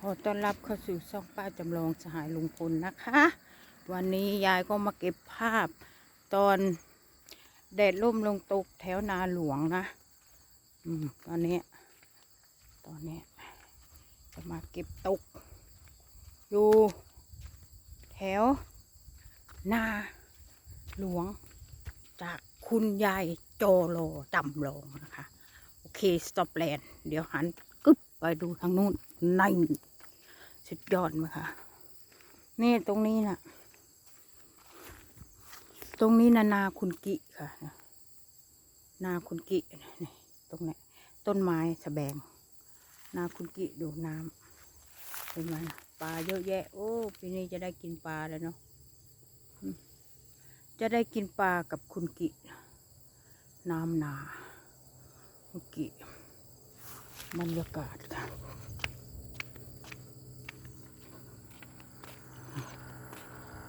ขอต้อนรับเข้าสู่ช่องป้าจำลองสหายลุงพลนะคะ วันนี้ยายก็มาเก็บภาพตอนแดดร่มลงตกแถวนาหลวงนะ อืมตอนนี้ตอนนี้จะมาเก็บตก อยู่แถวนาหลวงจากคุณยายโจโลจำลองนะคะ โอเค สต็อปแลนด์เดี๋ยวหันกึบไปดูทางนู้น ในสุดยอดไหมคะนี่ตรงนี้นะ่ะ ตรงนี้นานาคุณกิค่ะ นาคุณกินี่ตรงนี้ต้นไม้สะแบง นาคุณกิดูน้ำเห็นไหมน่ะปลาเยอะแยะ โอ้ปีนี้จะได้กินปลาแล้วเนาะจะได้กินปลากับคุณกิน้ำนาคุณกิบรรยากาศค่ะ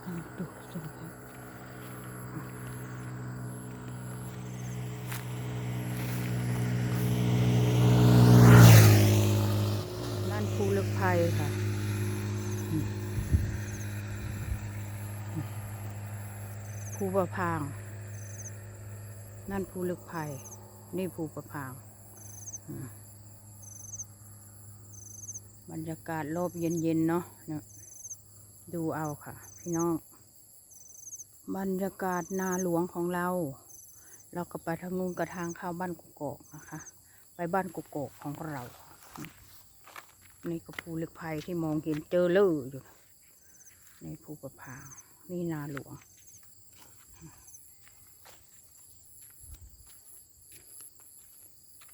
ให้ดูสวยนั่นภูเลึกภัยค่ะอืม ภูประพาง นั่นภูลึกภัย นี่ภูประพางอืมบรรยากาศรอบเย็นๆเนาะเนี่ยดูเอาค่ะ พี่น้อง บรรยากาศนาหลวงของเรา เราก็ไปทางนู้นกับทางเข้าบ้านกุกอกนะคะ ไปบ้านกุกอกของเรา นี่ก็ภูเล็กไฟที่มองเห็นเจอเลยอยู่นะนี่ภูประพาง นี่นาหลวง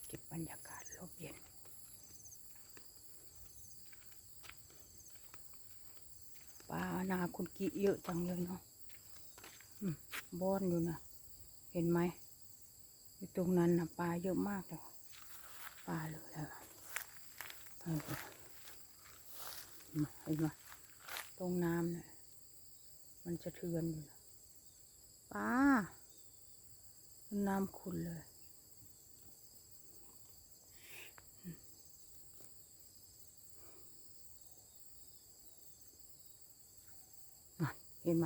เก็บบรรยากาศรอบเย็น ปลา นาคุณกิเยอะจังเลยเนาะบอนอยู่นะเห็นไหมอยู่ตรงนั้นนะปลาเยอะมากเลยปลาเลยแล้วเออเห็นไหมตรงน้ำเนี่ยมันจะเทือนอยู่นะปลาน้ำขุ่นเลย น่ะ เห็นไหม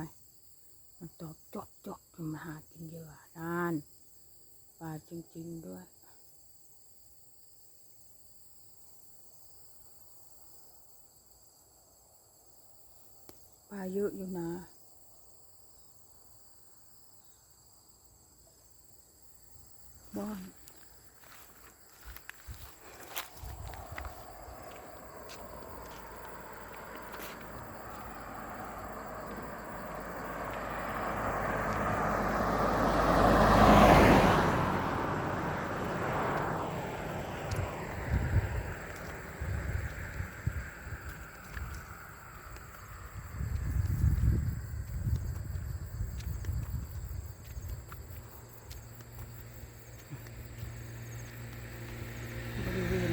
มันตอบจอกจอกมันมาหากินเยอะนานปลาจริง ๆ ด้วยปลาเยอะอยู่นะ บ้าน บริเวณ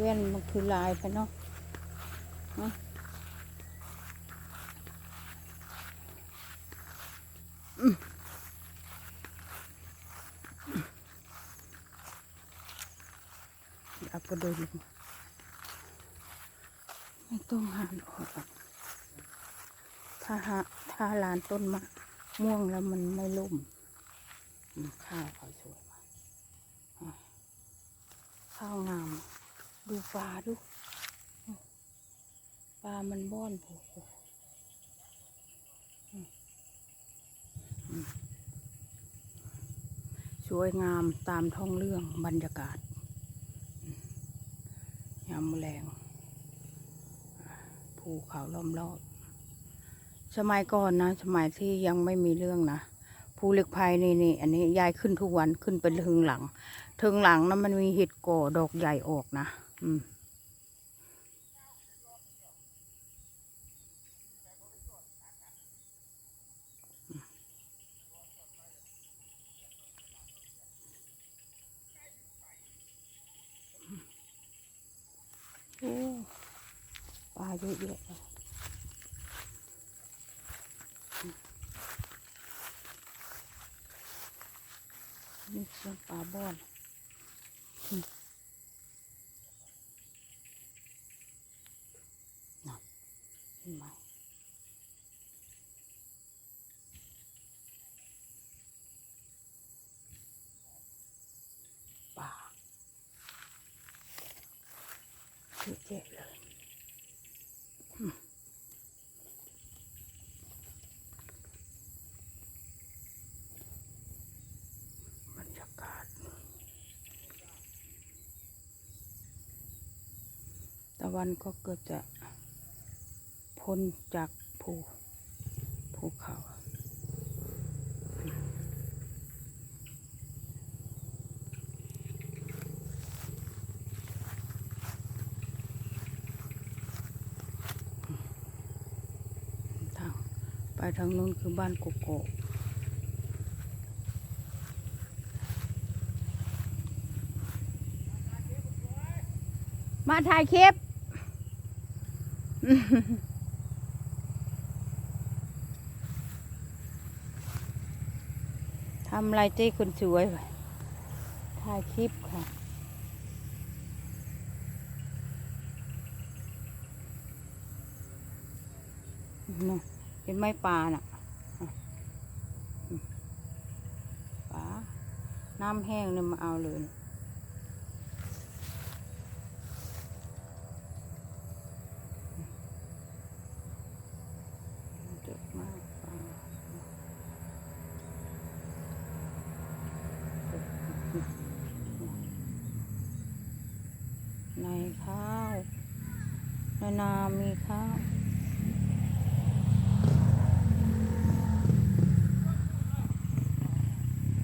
เว้นมันคือลายไปเนาะอืมเอากระโดดไม่ต้องหันออกอะถ้าหาถ้าลานต้นมะม่วงแล้วมันไม่ล่มข้าวเขาสวยมากข้าวงาม ดูปลาดูปลามันบ้อนผล่อืมอืมสวยงามตามท้องเรื่องบรรยากาศยามแรงภูเขาล้อมรอบสมัยก่อนนะ สมัยที่ยังไม่มีเรื่องนะภูเหล็กไฟนี่นี่อันนี้ยายขึ้นทุกวันขึ้นไปถึงหลังถึงหลังนะมันมีเห็ดก่อดอกใหญ่ออกนะ โอ้ปลาเยอะแยะนี่เป็นปลาบอน แยะเลยบรรยากาศ ตะวันก็เกิดจะพ้นจากภูภูเขา ทาง ไปทางนู้นคือบ้านโกโก้มาถ่ายคลิปทำไรเจ้คนสวยไปถ่ายคลิปค่ะนู่น เห็นไหมปลาน่ะปลาน้ำแห้งเนี่ยมาเอาเลยเยอะมากปลาในข้าว ในนามีข้าว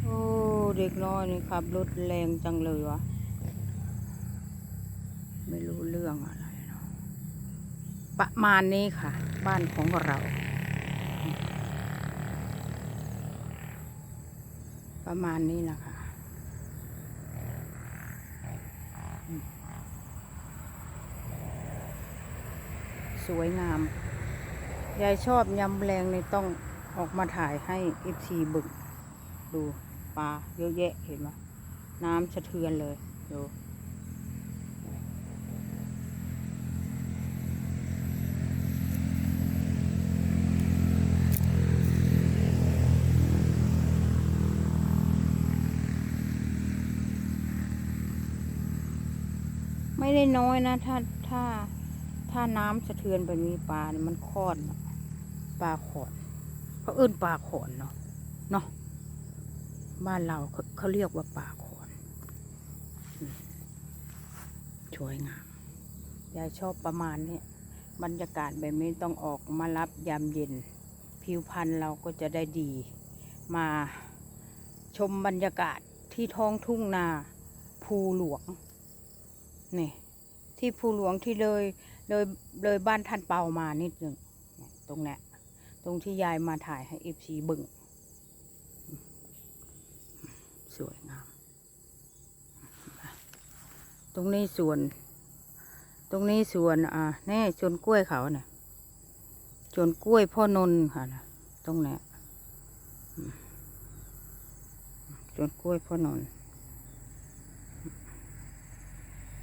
โอ้ เด็กน้อยนี่ขับรถแรงจังเลยวะไม่รู้เรื่องอะไรเนาะประมาณนี้ค่ะ บ้านของเรา ประมาณนี้นะคะสวยงาม ยายชอบยำแรงในต้องออกมาถ่ายให้เอฟซีบึกดู ปลาเยอะแยะเห็นไหมน้ำสะเทือนเลยดูไม่ได้น้อยนะ ถ้าถ้าถ้าน้ำสะเทือนแบบนี้ปลาเนี่ยมันคลอดปลาขอนเขาเอื้นปลาขอนเนาะเนาะ บ้านเราเขาเรียกว่าป่าโขอนสวยงามยายชอบประมาณนี้บรรยากาศแบบนี้ต้องออกมารับยามเย็น ผิวพรรณเราก็จะได้ดี มาชมบรรยากาศที่ท้องทุ่งนาภูหลวงนี่ที่ภูหลวงที่เลยเลยเลยบ้านท่านเปามานิดหนึ่งตรงนี้ตรงที่ยายมาถ่ายให้เอฟซีบึง สวยงาม ตรงนี้สวน ตรงนี้สวนอ่าแน่สวนกล้วยเขาเนี่ยสวนกล้วยพ่อนนค่ะนะตรงเนี้ยสวนกล้วยพ่อนน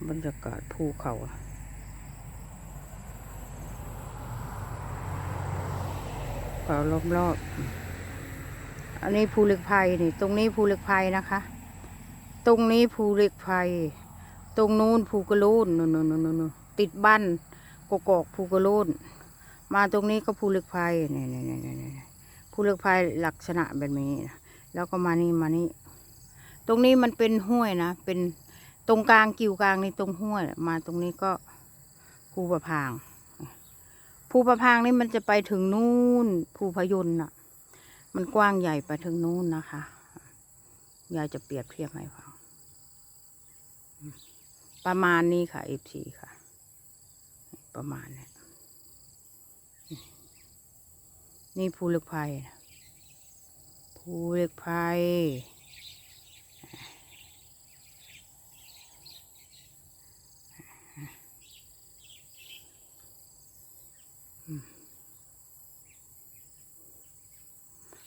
บรรยากาศภูเขาเขารอบๆ อันนี้ภูเหล็กไฟนี่ ตรงนี้ภูเหล็กไฟนะคะ ตรงนี้ภูเหล็กไฟ ตรงนู้นภูกระโลนนู่นนู่นนู่นนู่นติดบ้านกกอกภูกระโลนมาตรงนี้ก็ภูเหล็กไฟนี่นี่นี่นี่นี่ภูเหล็กไฟลักษณะแบบนี้นะแล้วก็มานี่มานี่ ตรงนี้มันเป็นห้วยนะ เป็นตรงกลางกิ่วกลางในตรงห้วย มาตรงนี้ก็ภูประพางภูประพางนี่มันจะไปถึงนู่นภูพยนต์น่ะ มันกว้างใหญ่ไปถึงนู้นนะคะ ยายจะเปรียบเทียบให้ฟัง ประมาณนี้ค่ะเอฟซีค่ะ ประมาณเนี้ยนี่ภูเล็กไฟภูเล็กไฟ อืม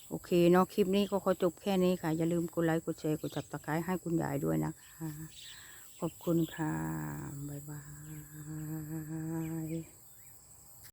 โอ เคเนาะคลิปนี้ก็ขอจบแค่นี้ค่ะ อย่าลืมกดไลค์กดแชร์กดจับตะไคร้ให้คุณยายด้วยนะคะ ขอบคุณค่ะ บ๊ายบาย